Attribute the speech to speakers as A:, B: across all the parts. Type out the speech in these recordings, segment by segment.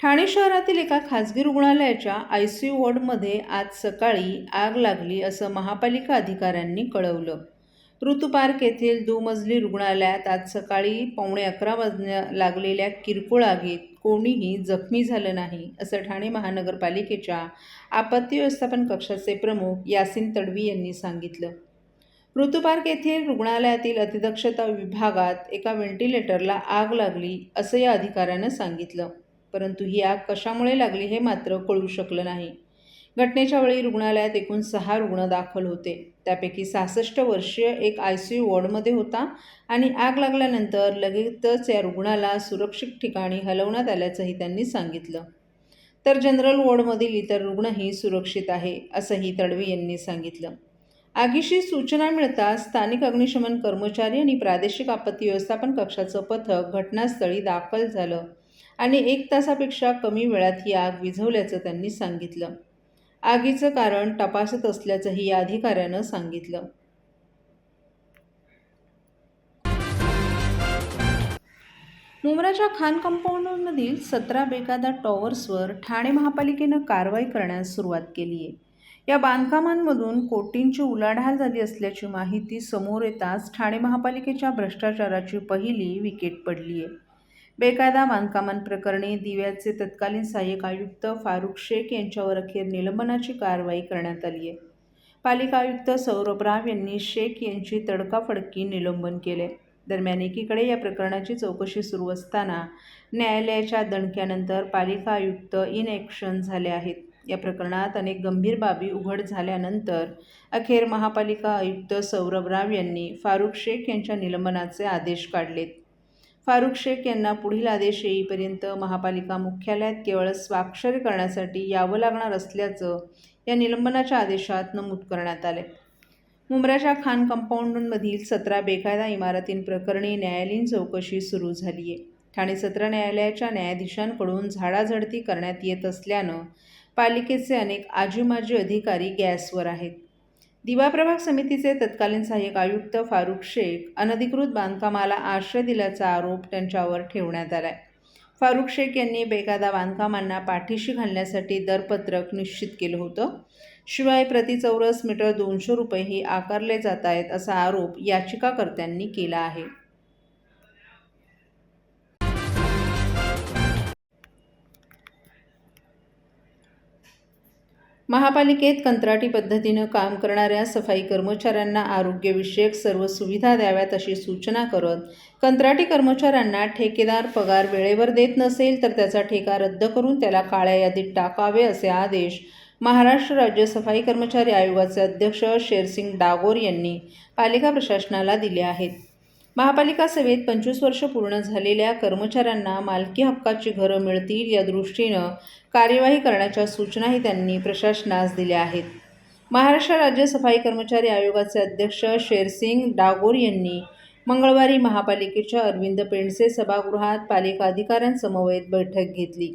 A: ठाणे शहरातील एका खासगी रुग्णालयाच्या आय सी यू वॉर्डमध्ये आज सकाळी आग लागली असं महापालिका अधिकाऱ्यांनी कळवलं. ऋतू पार्क येथील दुमजली रुग्णालयात आज सकाळी पावणे अकरा वाजण्या लागलेल्या किरकोळ आगीत कोणीही जखमी झालं नाही असं ठाणे महानगरपालिकेच्या आपत्ती व्यवस्थापन कक्षाचे प्रमुख यासिन तडवी यांनी सांगितलं. ऋतुपार्क येथील रुग्णालयातील अतिदक्षता विभागात एका व्हेंटिलेटरला आग लागली असं या अधिकाऱ्यानं सांगितलं. परंतु ही आग कशामुळे लागली हे मात्र कळू शकलं नाही. घटनेच्या वेळी रुग्णालयात एकूण सहा रुग्ण दाखल होते. त्यापैकी सहासष्ट वर्षीय एक आय सी यू वॉर्डमध्ये होता आणि आग लागल्यानंतर लगेचच या रुग्णाला सुरक्षित ठिकाणी हलवण्यात आल्याचंही त्यांनी सांगितलं. तर जनरल वॉर्डमधील इतर रुग्णही सुरक्षित आहे असंही तडवी यांनी सांगितलं. आगीशी सूचना मिळताच स्थानिक अग्निशमन कर्मचारी आणि प्रादेशिक आपत्ती व्यवस्थापन कक्षाचं पथक घटनास्थळी दाखल झालं. आणि एक तासापेक्षा कमी वेळात ही आग विझवल्याचं त्यांनी सांगितलं. आगीचं कारण तपासत असल्याचंही या अधिकाऱ्यानं सांगितलं. मुंब्राच्या खान कंपाऊंडमधील सतरा बेकायदा टॉवर्सवर ठाणे महापालिकेनं कारवाई करण्यास सुरुवात केली आहे या बांधकामांमधून कोटींची उलाढाल झाली असल्याची माहिती समोर येताच ठाणे महापालिकेच्या भ्रष्टाचाराची पहिली विकेट पडली आहे बेकायदा बांधकामांप्रकरणी दिव्याचे तत्कालीन सहाय्यक आयुक्त फारुख शेख यांच्यावर अखेर निलंबनाची कारवाई करण्यात आली आहे. पालिका आयुक्त सौरभ राव यांनी शेख यांची तडकाफडकी निलंबन केले. दरम्यान एकीकडे या प्रकरणाची चौकशी सुरू असताना न्यायालयाच्या दणक्यानंतर पालिका आयुक्त इन ॲक्शन झाले आहेत. या प्रकरणात अनेक गंभीर बाबी उघड झाल्यानंतर अखेर महापालिका आयुक्त सौरभ राव यांनी फारुख शेख यांच्या निलंबनाचे आदेश काढलेत. फारुख शेख यांना पुढील आदेश येईपर्यंत महापालिका मुख्यालयात केवळ स्वाक्षरी करण्यासाठी यावं लागणार असल्याचं या निलंबनाच्या आदेशात नमूद करण्यात आले मुंब्राच्या खान कंपाऊंडमधील सतरा बेकायदा इमारतींप्रकरणी न्यायालयीन चौकशी सुरू झाली आहे ठाणे सत्र न्यायालयाच्या न्यायाधीशांकडून झाडाझडती करण्यात येत असल्यानं पालिकेचे अनेक आजीमाजी अधिकारी गॅसवर आहेत. दिवा प्रभाग समितीचे तत्कालीन सहाय्यक आयुक्त फारुख शेख अनधिकृत बांधकामाला आश्रय दिल्याचा आरोप त्यांच्यावर ठेवण्यात आला आहे फारुख शेख यांनी बेकायदा बांधकामांना पाठीशी घालण्यासाठी दरपत्रक निश्चित केलं होतं. शिवाय प्रति चौरस मीटर दोनशे रुपयेही आकारले जात आहेत असा आरोप याचिकाकर्त्यांनी केला आहे. महापालिकेत कंत्राटी पद्धतीनं काम करणाऱ्या सफाई कर्मचाऱ्यांना आरोग्यविषयक सर्व सुविधा द्याव्यात अशी सूचना करत कंत्राटी कर्मचाऱ्यांना ठेकेदार पगार वेळेवर देत नसेल तर त्याचा ठेका रद्द करून त्याला काळ्या यादीत टाकावे असे आदेश महाराष्ट्र राज्य सफाई कर्मचारी आयोगाचे अध्यक्ष शेरसिंग डागोर यांनी पालिका प्रशासनाला दिले आहेत. महापालिका सेवेत पंचवीस वर्ष पूर्ण झालेल्या कर्मचाऱ्यांना मालकी हक्काची घरं मिळतील या दृष्टीनं कार्यवाही करण्याच्या सूचनाही त्यांनी प्रशासनास दिल्या आहेत. महाराष्ट्र राज्य सफाई कर्मचारी आयोगाचे अध्यक्ष शेरसिंग डागोर यांनी मंगळवारी महापालिकेच्या अरविंद पेंडसे सभागृहात पालिका अधिकाऱ्यांसमवेत बैठक घेतली.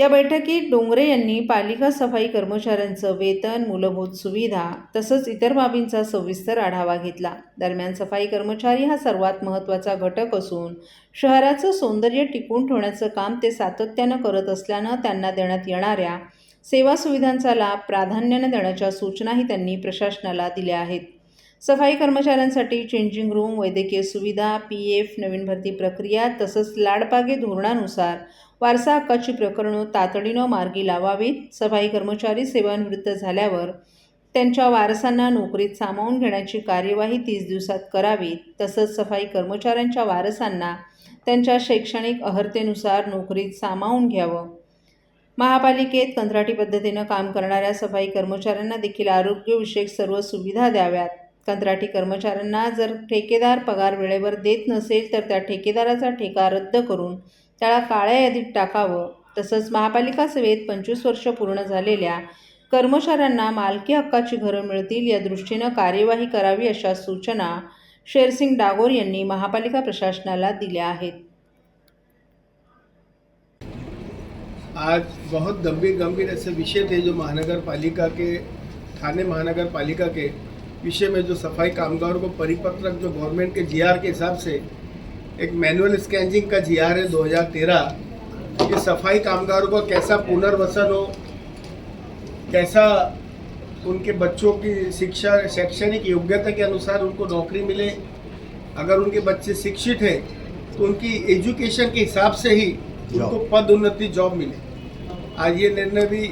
A: या बैठकीत डोंगरे यांनी पालिका सफाई कर्मचाऱ्यांचं वेतन मूलभूत सुविधा तसंच इतर बाबींचा सविस्तर आढावा घेतला. दरम्यान सफाई कर्मचारी हा सर्वात महत्त्वाचा घटक असून शहराचं सौंदर्य टिकवून ठेवण्याचं काम ते सातत्यानं करत असल्यानं त्यांना देण्यात येणाऱ्या सेवा सुविधांचा लाभ प्राधान्यानं देण्याच्या सूचनाही त्यांनी प्रशासनाला दिल्या आहेत. सफाई कर्मचाऱ्यांसाठी चेंजिंग रूम वैद्यकीय सुविधा पी एफ नवीन भरती प्रक्रिया तसंच लाडपागे धोरणानुसार वारसा हक्काची प्रकरणं तातडीनं मार्गी लावावीत. सफाई कर्मचारी सेवानिवृत्त झाल्यावर त्यांच्या वारसांना नोकरीत सामावून घेण्याची कार्यवाही तीस दिवसात करावी. तसंच सफाई कर्मचाऱ्यांच्या वारसांना त्यांच्या शैक्षणिक अहर्तेनुसार नोकरीत सामावून घ्यावं. महापालिकेत कंत्राटी पद्धतीनं काम करणाऱ्या सफाई कर्मचाऱ्यांना देखील आरोग्यविषयक सर्व सुविधा द्याव्यात. कंत्राटी कर्मचाऱ्यांना जर ठेकेदार पगार वेळेवर देत नसेल तर त्या ठेकेदाराचा ठेका रद्द करून त्याला काळ्या यादीत टाकावं. तसंच महापालिका सेवेत पंचवीस वर्ष पूर्ण झालेल्या कर्मचाऱ्यांना मालकी हक्काची घरं मिळतील या दृष्टीनं कार्यवाही करावी अशा सूचना शेरसिंग डागोर यांनी महापालिका प्रशासनाला दिल्या आहेत.
B: आज बहुत गंभीर गंभीर ऐसे विषय थे जो महानगर पालिका के थाने महानगर पालिका के विषय में जो सफ़ाई कामगारों को परिपत्रक जो गवर्नमेंट के जीआर के हिसाब से एक मैनुअल स्कैनिंग का जी आर है 2013 कि सफ़ाई कामगारों का कैसा पुनर्वसन हो कैसा उनके बच्चों की शिक्षा शैक्षणिक योग्यता के अनुसार उनको नौकरी मिले। अगर उनके बच्चे शिक्षित हैं तो उनकी एजुकेशन के हिसाब से ही उनको पद उन्नति जॉब मिले। आज ये निर्णय भी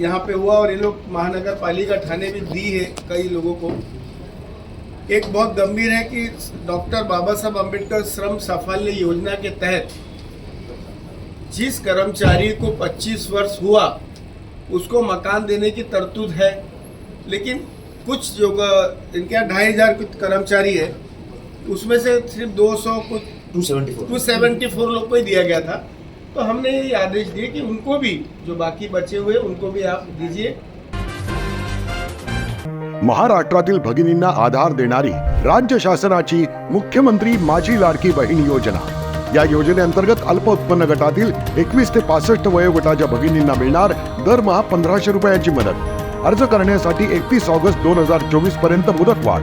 B: यहाँ पे हुआ और ये लोग महानगर पालिका थाने भी दी है कई लोगों को। एक बहुत गंभीर है कि डॉक्टर बाबा साहब अंबेडकर श्रम साफल्य योजना के तहत जिस कर्मचारी को 25 वर्ष हुआ उसको मकान देने की तरतूद है लेकिन कुछ जो इनके यहाँ ढाई हज़ार कुछ कर्मचारी है उसमें से सिर्फ़ 200 कुछ
C: 274
B: टू सेवेंटी फोर लोग को ही दिया गया था। तो हमने ये आदेश दिए कि उनको भी जो बाकी बचे हुए उनको भी आप दीजिए।
D: महाराष्ट्रातील भगिनींना आधार देणारी राज्य शासनाची मुख्यमंत्री माझी लाडकी बहीण योजना. या योजनेअंतर्गत अल्प उत्पन्न गटातील एकवीस ते पासष्ट वयोगटाच्या भगिनींना मिळणार दरमहा पंधराशे रुपयांची मदत. अर्ज करण्यासाठी एकतीस ऑगस्ट दोन हजार चोवीसपर्यंत मुदतवाढ.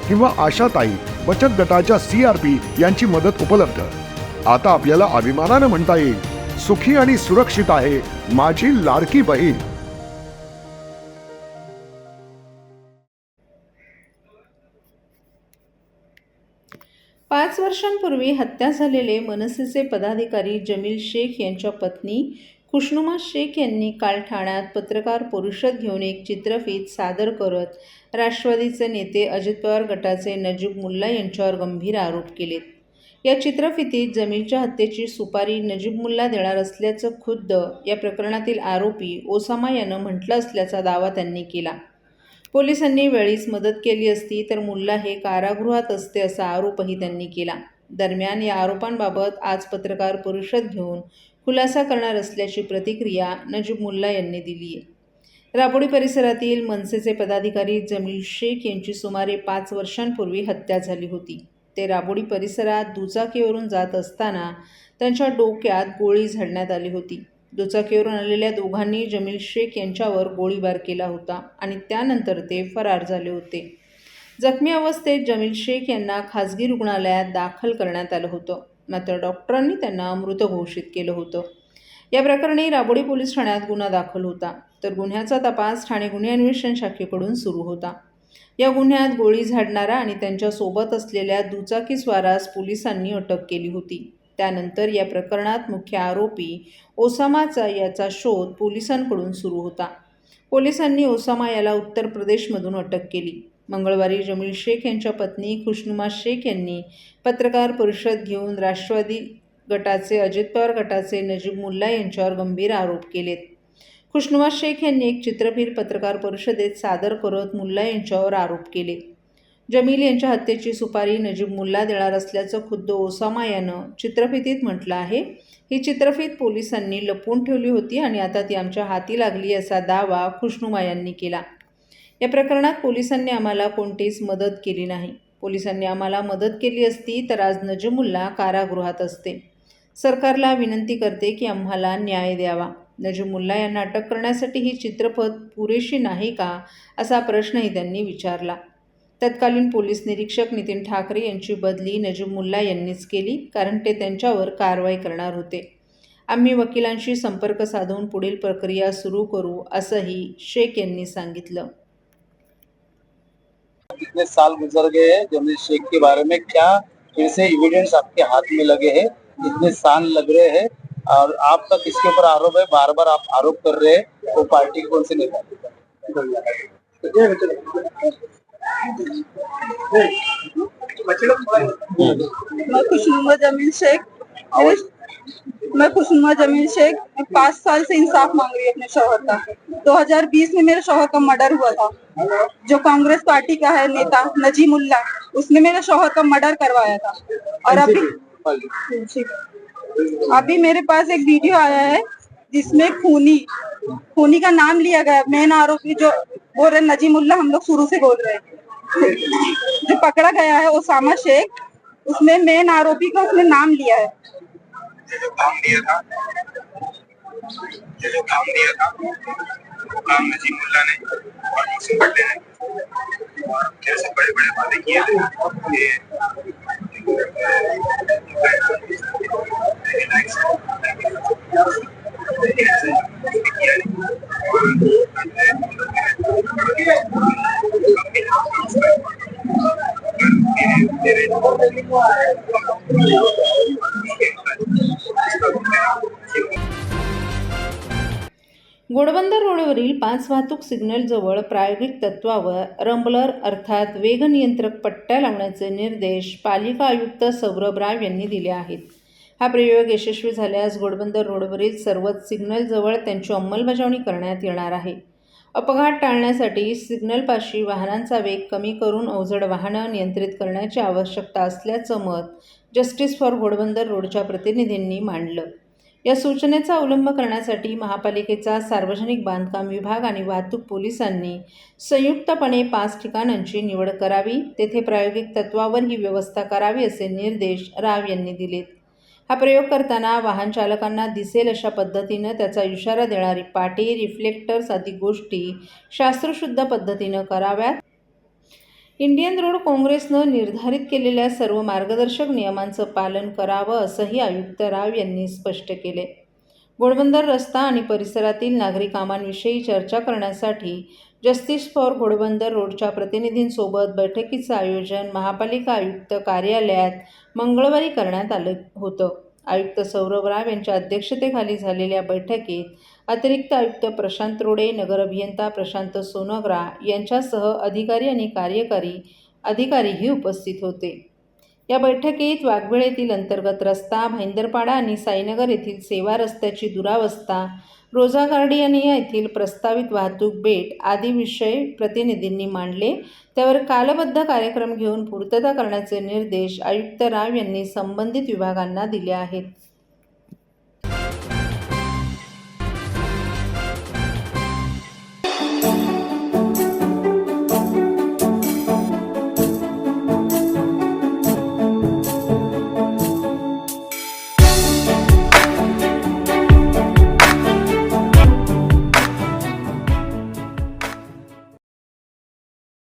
D: किंवा आशाताई बचत गटाच्या सी आरबी यांची मदत उपलब्ध. आता आपल्याला अभिमानानं म्हणता येईल सुखी आणि सुरक्षित आहे माझी लाडकी बहीण.
A: पाच वर्षांपूर्वी हत्या झालेले मनसेचे पदाधिकारी जमील शेख यांच्या पत्नी खुशनुमा शेख यांनी काल ठाण्यात पत्रकार परिषद घेऊन एक चित्रफित सादर करत राष्ट्रवादीचे नेते अजित पवार गटाचे नजीब मुल्ला यांच्यावर गंभीर आरोप केलेत. या चित्रफितीत जमीलच्या हत्येची सुपारी नजीब मुल्ला देणार असल्याचं खुद्द या प्रकरणातील आरोपी ओसामा यानं म्हटलं असल्याचा दावा त्यांनी केला. पोलिसांनी वेळीच मदत केली असती तर मुल्ला हे कारागृहात असते असा आरोपही त्यांनी केला. दरम्यान या आरोपांबाबत आज पत्रकार परिषद घेऊन खुलासा करणार असल्याची प्रतिक्रिया नजीब मुल्ला यांनी दिली आहे. राबोडी परिसरातील मनसेचे पदाधिकारी जमील शेख यांची सुमारे पाच वर्षांपूर्वी हत्या झाली होती. ते राबोडी परिसरात दुचाकीवरून जात असताना त्यांच्या डोक्यात गोळी झाडण्यात आली होती. दुचाकीवरून आलेल्या दोघांनी जमील शेख यांच्यावर गोळीबार केला होता आणि त्यानंतर ते फरार झाले होते. जखमी अवस्थेत जमील शेख यांना खाजगी रुग्णालयात दाखल करण्यात आलं होतं. मात्र डॉक्टरांनी त्यांना मृत घोषित केलं होतं. या प्रकरणी राबोडी पोलीस ठाण्यात गुन्हा दाखल होता. तर गुन्ह्याचा तपास ठाणे गुन्हे अन्वेषण शाखेकडून सुरू होता. या गुन्ह्यात गोळी झाडणारा आणि त्यांच्यासोबत असलेल्या दुचाकीस्वारास पोलिसांनी अटक केली होती. त्यानंतर या प्रकरणात मुख्य आरोपी ओसामाचा याचा शोध पोलिसांकडून सुरू होता. पोलिसांनी ओसामा याला उत्तर प्रदेशमधून अटक केली. मंगळवारी जमील शेख यांच्या पत्नी खुशनुमा शेख यांनी पत्रकार परिषद घेऊन राष्ट्रवादी गटाचे अजित पवार गटाचे नजीब मुल्ला यांच्यावर गंभीर आरोप केलेत. खुशनुमा शेख यांनी एक चित्रफित पत्रकार परिषदेत सादर करत मुल्ला यांच्यावर आरोप केले. जमील यांच्या हत्येची सुपारी नजीब मुल्ला देणार असल्याचं खुद्द ओसामा यानं चित्रफितीत म्हटलं आहे. ही चित्रफित पोलिसांनी लपवून ठेवली होती आणि आता ती आमच्या हाती लागली असा दावा खुशनुमा यांनी केला. या प्रकरणात पोलिसांनी आम्हाला कोणतीच मदत केली नाही. पोलिसांनी आम्हाला मदत केली असती तर आज नजमुल्ला कारागृहात असते. सरकारला विनंती करते की आम्हाला न्याय द्यावा. नजमुल्ला यांना अटक करण्यासाठी ही चित्रपट पुरेशी नाही का? असा प्रश्नही त्यांनी विचारला. तत्कालीन पोलीस निरीक्षक नितीन ठाकरे यांची बदली नजीबुल्ला यांनीच केली कारण ते त्यांच्यावर कारवाई करणार होते. आम्ही वकिलांशी संपर्क साधून पुढील प्रक्रिया सुरू करू असंही शेख यांनी सांगितलं.
C: कितने साल गुजर गए हैं जमील शेख के बारे में क्या फिर से एविडेंस आपके हाथ में लगे हैं इतने साल लग रहे हैं, और आपका किसके ऊपर आरोप है बार बार आप आरोप कर रहे हैं, वो पार्टी कौन से नेता
E: मैं खुशनुमा जमील शेख। मैं खुशनुमा जमील शेख। पाँच साल से इंसाफ मांग रही है अपने शोहर का। 2020 में मेरे शोहर का मर्डर हुआ था। जो कांग्रेस पार्टी का है नेता नजीमुल्ला, उसने मेरे शौहर का मर्डर करवाया था। और अभी। अभी मेरे पास एक वीडियो आया है, जिसमें खूनी खूनी का नाम लिया गया मेन आरोपी जो बोल रहे नजीमुल्ला हम लोग शुरू से बोल रहे हैं। जो पकड़ा गया है, ओसामा शेख, उसमें मेन आरोपी का उसने नाम लिया है।
F: दिया था? दिया था? वो नजीम नजीमुल्ला ने और मुस्लिम भट्टे ने और कैसे बड़े बड़े वादे किए थे
A: पाच वाहतूक सिग्नलजवळ प्रायोगिक तत्वावर रंबलर अर्थात वेगनियंत्रक पट्ट्या लावण्याचे निर्देश पालिका आयुक्त सौरभ राव यांनी दिले आहेत. हा प्रयोग यशस्वी झाल्यास घोडबंदर रोडवरील सर्वच सिग्नलजवळ त्यांची अंमलबजावणी करण्यात येणार आहे. अपघात टाळण्यासाठी सिग्नलपाशी वाहनांचा वेग कमी करून अवजड वाहनं नियंत्रित करण्याची आवश्यकता असल्याचं मत जस्टिस फॉर घोडबंदर रोडच्या प्रतिनिधींनी मांडलं. या सूचनेचा अवलंब करण्यासाठी महापालिकेचा सार्वजनिक बांधकाम विभाग आणि वाहतूक पोलिसांनी संयुक्तपणे पाच ठिकाणांची निवड करावी तेथे प्रायोगिक तत्वावर ही व्यवस्था करावी असे निर्देश राव यांनी दिलेत. हा प्रयोग करताना वाहन चालकांना दिसेल अशा पद्धतीनं त्याचा इशारा देणारी पाटी रिफ्लेक्टर्स आदी गोष्टी शास्त्रशुद्ध पद्धतीनं कराव्यात. इंडियन रोड काँग्रेसनं निर्धारित केलेल्या सर्व मार्गदर्शक नियमांचं पालन करावं असंही आयुक्त राव यांनी स्पष्ट केले. घोडबंदर रस्ता आणि परिसरातील नागरी कामांविषयी चर्चा करण्यासाठी जस्टिस फॉर घोडबंदर रोडच्या प्रतिनिधींसोबत बैठकीचं आयोजन महापालिका आयुक्त कार्यालयात मंगळवारी करण्यात आलं होतं. आयुक्त सौरभ राव यांच्या अध्यक्षतेखाली झालेल्या बैठकीत अतिरिक्त आयुक्त प्रशांत रोडे नगर अभियंता प्रशांत सोनग्रा यांच्यासह अधिकारी आणि कार्यकारी अधिकारीही उपस्थित होते. या बैठकीत वाघवेळ येथील अंतर्गत रस्ता भाईंदरपाडा आणि साईनगर येथील सेवा रस्त्याची दुरावस्था रोजा गार्डियानिया येथील प्रस्तावित वाहतूक बेट आदी विषय प्रतिनिधींनी मांडले. त्यावर कालबद्ध कार्यक्रम घेऊन पूर्तता करण्याचे निर्देश आयुक्त राव यांनी संबंधित विभागांना दिले आहेत.